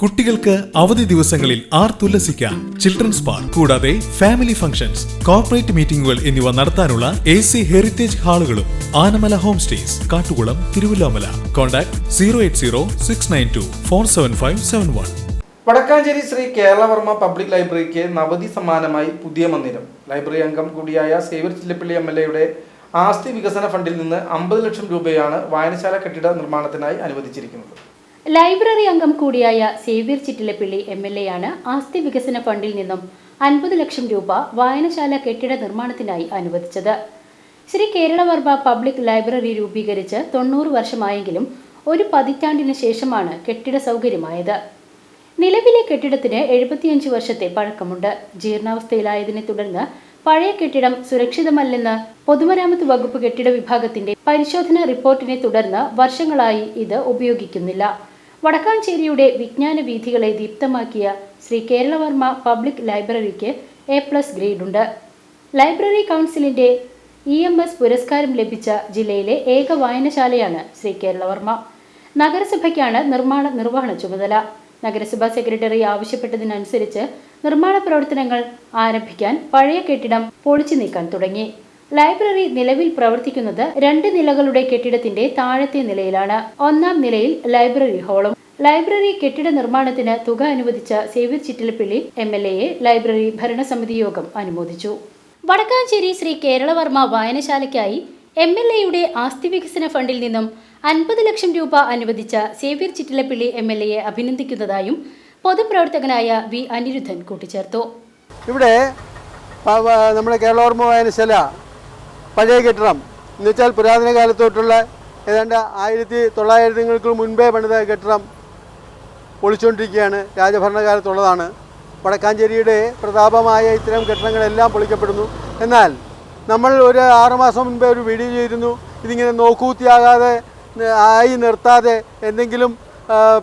കുട്ടികൾക്ക് അവധി ദിവസങ്ങളിൽ ആർ ആർത്തുല്ലസിക്കാൻ ചിൽഡ്രൻസ് പാർക്ക് കൂടാതെ ഫാമിലി ഫംഗ്ഷൻസ് കോർപ്പറേറ്റ് മീറ്റിംഗുകൾ എന്നിവ നടത്താനുള്ള A C heritage ഹാളുകളും Anamala home stays Kattukulam Thiruvilwamala. Contact zero eight zero six nine two four seven five seven one Vadakkanchery Sree Keralavarma public ലൈബ്രറിക്ക് നവതി സമ്മാനമായി പുതിയ മന്ദിരം. ലൈബ്രറി അംഗം കൂടിയായ സേവ്യർ ചില്ലപ്പള്ളി എം എൽ എയുടെ ആസ്തി വികസന ഫണ്ടിൽ നിന്ന് അമ്പത് ലക്ഷം രൂപയാണ് വായനശാല കെട്ടിട നിർമ്മാണത്തിനായി അനുവദിച്ചിരിക്കുന്നത്. ലൈബ്രറി അംഗം കൂടിയായ Xavier Chittilappilly M L A ആണ് ആസ്തി വികസന ഫണ്ടിൽ നിന്നും അൻപത് ലക്ഷം രൂപ വായനശാല കെട്ടിട നിർമ്മാണത്തിനായി അനുവദിച്ചത്. ശ്രീ കേരളവർമ്മ പബ്ലിക് ലൈബ്രറി രൂപീകരിച്ച് തൊണ്ണൂറ് വർഷമായെങ്കിലും ഒരു പതിറ്റാണ്ടിന് ശേഷമാണ് കെട്ടിട സൗകര്യമായത്. നിലവിലെ കെട്ടിടത്തിന് എഴുപത്തിയഞ്ച് വർഷത്തെ പഴക്കമുണ്ട്. ജീർണാവസ്ഥയിലായതിനെ തുടർന്ന് പഴയ കെട്ടിടം സുരക്ഷിതമല്ലെന്ന് പൊതുമരാമത്ത് വകുപ്പ് കെട്ടിട വിഭാഗത്തിന്റെ പരിശോധന റിപ്പോർട്ടിനെ തുടർന്ന് വർഷങ്ങളായി ഇത് ഉപയോഗിക്കുന്നില്ല. വടക്കാഞ്ചേരിയുടെ വിജ്ഞാന വീഥികളെ ദീപ്തമാക്കിയ ശ്രീ കേരളവർമ്മ പബ്ലിക് ലൈബ്രറിക്ക് എ പ്ലസ് ഗ്രേഡുണ്ട്. ലൈബ്രറി കൗൺസിലിന്റെ ഇ എം എസ് പുരസ്കാരം ലഭിച്ച ജില്ലയിലെ ഏക വായനശാലയാണ് ശ്രീ കേരളവർമ്മ. നഗരസഭയ്ക്കാണ് നിർമ്മാണ നിർവഹണ ചുമതല. നഗരസഭാ സെക്രട്ടറി ആവശ്യപ്പെട്ടതിനനുസരിച്ച് നിർമ്മാണ പ്രവർത്തനങ്ങൾ ആരംഭിക്കാൻ പഴയ കെട്ടിടം പൊളിച്ചു നീക്കാൻ തുടങ്ങി. ലൈബ്രറി നിലവിൽ പ്രവർത്തിക്കുന്നത് രണ്ട് നിലകളുടെ കെട്ടിടത്തിന്റെ താഴത്തെ നിലയിലാണ്. ഒന്നാം നിലയിൽ ലൈബ്രറി ഹാളും ലൈബ്രറി കെട്ടിട നിർമ്മാണത്തിന് തുക അനുവദിച്ച സേവ്യർ ചിറ്റിലപ്പിള്ളി എം എൽ എയെ ലൈബ്രറി ഭരണസമിതി യോഗം അനുമോദിച്ചു. വടക്കാഞ്ചേരി ശ്രീ കേരളവർമ്മ വായനശാലയ്ക്കായി എം എൽ എയുടെ ആസ്തി വികസന ഫണ്ടിൽ നിന്നും അൻപത് ലക്ഷം രൂപ അനുവദിച്ച സേവ്യർ ചിറ്റിലപ്പിള്ളി എം എൽ എയെ അഭിനന്ദിക്കുന്നതായും പൊതുപ്രവർത്തകനായ വി അനിരുദ്ധൻ കൂട്ടിച്ചേർത്തു. ഇവിടെ നമ്മുടെ കേരളവർമ്മ വായനശാല പഴയ കെട്ടിടം. എന്നുവെച്ചാൽ പുരാതന കാലത്തോട്ടുള്ള ഏതാണ്ട് ആയിരത്തി തൊള്ളായിരങ്ങൾക്ക് മുൻപേ പണിത കെട്ടിടം. പൊളിച്ചുകൊണ്ടിരിക്കുകയാണ്. രാജഭരണകാലത്തുള്ളതാണ്. വടക്കാഞ്ചേരിയുടെ പ്രതാപമായ ഇത്തരം കെട്ടിടങ്ങളെല്ലാം പൊളിക്കപ്പെടുന്നു. എന്നാൽ നമ്മൾ ഒരു ആറുമാസം മുൻപേ ഒരു വീഡിയോ ചെയ്തിരുന്നു. ഇതിങ്ങനെ നോക്കൂത്തിയാകാതെ ആയി നിർത്താതെ എന്തെങ്കിലും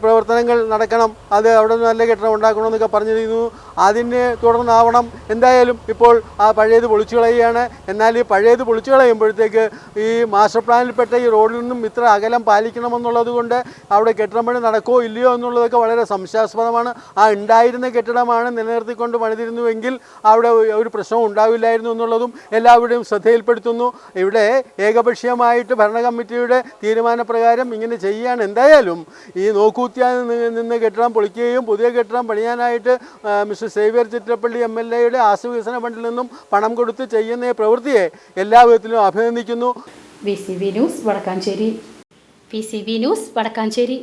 പ്രവർത്തനങ്ങൾ നടക്കണം. അത് അവിടെ നല്ല കെട്ടിടം ഉണ്ടാക്കണമെന്നൊക്കെ പറഞ്ഞിരുന്നു. അതിനെ തുടർന്നാവണം. എന്തായാലും ഇപ്പോൾ ആ പഴയത് പൊളിച്ചു കളയുകയാണ്. എന്നാൽ ഈ പഴയത് പൊളിച്ചു കളയുമ്പോഴത്തേക്ക് ഈ മാസ്റ്റർ പ്ലാനിൽപ്പെട്ട ഈ റോഡിൽ നിന്നും ഇത്ര അകലം പാലിക്കണമെന്നുള്ളത് കൊണ്ട് അവിടെ കെട്ടിടം പണി നടക്കുമോ ഇല്ലയോ എന്നുള്ളതൊക്കെ വളരെ സംശയാസ്പദമാണ്. ആ ഉണ്ടായിരുന്ന കെട്ടിടമാണ് നിലനിർത്തിക്കൊണ്ട് പണിതിരുന്നുവെങ്കിൽ അവിടെ ഒരു പ്രശ്നവും ഉണ്ടാവില്ലായിരുന്നു എന്നുള്ളതും എല്ലാവരുടെയും ശ്രദ്ധയിൽപ്പെടുത്തുന്നു. ഇവിടെ ഏകപക്ഷീയമായിട്ട് ഭരണ കമ്മിറ്റിയുടെ തീരുമാനപ്രകാരം ഇങ്ങനെ ചെയ്യുകയാണ് എന്തായാലും ഈ നോക്കൂത്തിയാൽ നിന്ന് കെട്ടിടം പൊളിക്കുകയും പുതിയ കെട്ടിടം പണിയാനായിട്ട് mister Xavier Chittappilly M L എയുടെ ആശുവികസന ഫണ്ടിൽ നിന്നും പണം കൊടുത്ത് ചെയ്യുന്ന ഈ പ്രവൃത്തിയെ എല്ലാ വിധത്തിലും അഭിനന്ദിക്കുന്നു. V C V news Vadakkanchery. V C V news Vadakkanchery.